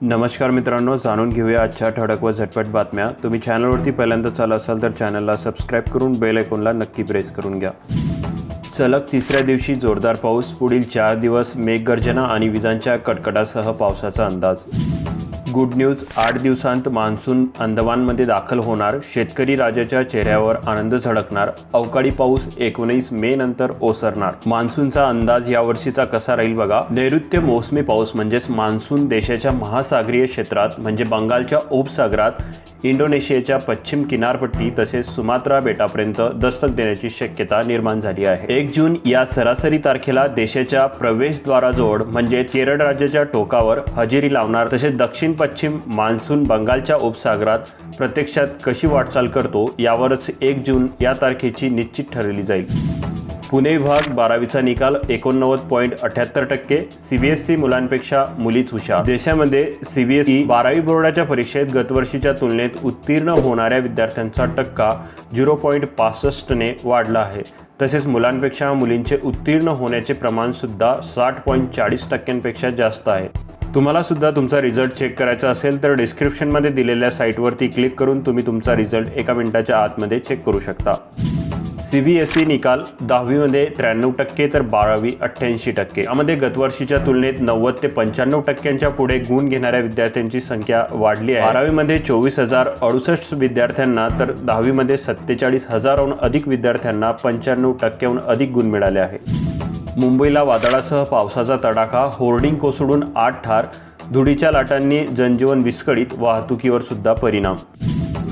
नमस्कार मित्रांनो जाणून घेऊया आजच्या ठळक व झटपट बातम्या. तुम्ही चॅनलवरती पहिल्यांदा चालू असाल तर चॅनलला सबस्क्राईब करून बेल आयकॉनला नक्की प्रेस करून घ्या. सलग तिसऱ्या दिवशी जोरदार पाऊस पुढील चार दिवस मेघगर्जना आणि विजांच्या कडकडासह पावसाचा अंदाज. Good news. आठ दिवसांत मान्सून अंदमानमध्ये दाखल होणार. शेतकरी राजाच्या चेहऱ्यावर आनंद झळकणार. अवकाळी पाऊस एकोणीस मे नंतर ओसरणार. मान्सूनचा अंदाज यावर्षीचा कसा राहील बघा. नैऋत्य मोसमी पाऊस म्हणजेच मान्सून देशाच्या महासागरीय क्षेत्रात म्हणजे बंगालच्या उपसागरात इंडोनेशियाच्या पश्चिम किनारपट्टी तसेच सुमात्रा बेटापर्यंत दस्तक देण्याची शक्यता निर्माण झाली आहे. एक जून या सरासरी तारखेला देशाच्या प्रवेशद्वाराजवळ म्हणजे केरळ राज्याच्या टोकावर हजेरी लावणार तसेच दक्षिण पश्चिम मान्सून बंगालच्या उपसागरात प्रत्यक्षात कशी वाटचाल करतो यावरच एक जून या तारखेची निश्चित ठरवली जाईल. पुणे विभाग बारावीचा निकाल एकोणनव्वद पॉईंट अठ्याहत्तर टक्के सीबीएसई मुलांपेक्षा मुलीच हुशार. देशामध्ये सीबीएसई बारावी बोर्डाच्या परीक्षेत गतवर्षीच्या तुलनेत उत्तीर्ण होणाऱ्या विद्यार्थ्यांचा टक्का झिरो पॉईंट पासष्टने वाढला आहे. तसेच मुलांपेक्षा मुलींचे उत्तीर्ण होण्याचे प्रमाण सुद्धा साठ पॉईंट चाळीस टक्क्यांपेक्षा जास्त आहे. तुम्हाला सुद्धा तुमचा रिझल्ट चेक करायचा असेल तर डिस्क्रिप्शनमध्ये दिलेल्या साईटवरती क्लिक करून तुम्ही तुमचा रिझल्ट एका मिनिटाच्या आतमध्ये चेक करू शकता. सी बी एस ई निकाल दहावीमध्ये त्र्याण्णव टक्के तर बारावी अठ्ठ्याऐंशी टक्के. यामध्ये गतवर्षीच्या तुलनेत नव्वद ते पंच्याण्णव टक्क्यांच्या पुढे गुण घेणाऱ्या विद्यार्थ्यांची संख्या वाढली आहे. बारावीमध्ये चोवीस हजार अडुसष्ट विद्यार्थ्यांना तर दहावीमध्ये सत्तेचाळीस हजारहून अधिक विद्यार्थ्यांना पंच्याण्णव टक्क्याहून अधिक गुण मिळाले आहे मुंबईला वादळासह पावसाचा तडाखा होर्डिंग कोसळून आठ ठार धुळीच्या लाटांनी जनजीवन विस्कळीत वाहतुकीवर सुद्धा परिणाम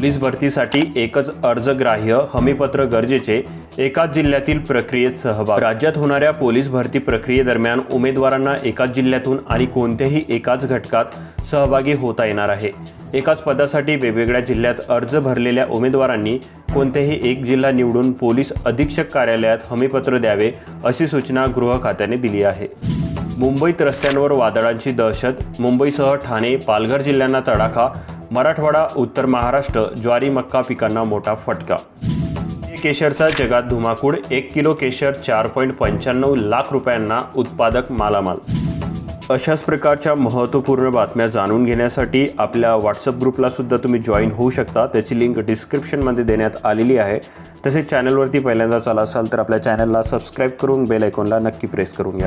पोलीस भरतीसाठी एकच अर्जग्राह्य हमीपत्र गरजेचे एकाच जिल्ह्यातील प्रक्रियेत सहभाग. राज्यात होणाऱ्या पोलीस भरती प्रक्रियेदरम्यान उमेदवारांना एकाच जिल्ह्यातून आणि कोणत्याही एकाच घटकात सहभागी होता येणार आहे. एकाच पदासाठी वेगवेगळ्या जिल्ह्यात अर्ज भरलेल्या उमेदवारांनी कोणतेही एक जिल्हा निवडून पोलीस अधीक्षक कार्यालयात हमीपत्र द्यावे अशी सूचना गृह खात्याने दिली आहे. मुंबईत रस्त्यांवर वादळांची दहशत मुंबईसह ठाणे पालघर जिल्ह्यांना तडाखा मराठवाडा उत्तर महाराष्ट्र ज्वारी मक्का पिकांना मोठा फटका. केशरचा जगात धुमाकूड एक किलो केशर चार पॉईंट पंच्याण्णव लाख रुपयांना उत्पादक मालामाल. अशाच प्रकारच्या महत्त्वपूर्ण बातम्या जाणून घेण्यासाठी आपल्या व्हॉट्सअप ग्रुपला सुद्धा तुम्ही जॉईन होऊ शकता. त्याची लिंक डिस्क्रिप्शनमध्ये देण्यात आलेली आहे. तसेच चॅनलवरती पहिल्यांदाच आला असाल तर आपल्या चॅनलला सबस्क्राईब करून बेल आयकॉनला नक्की प्रेस करून घ्या.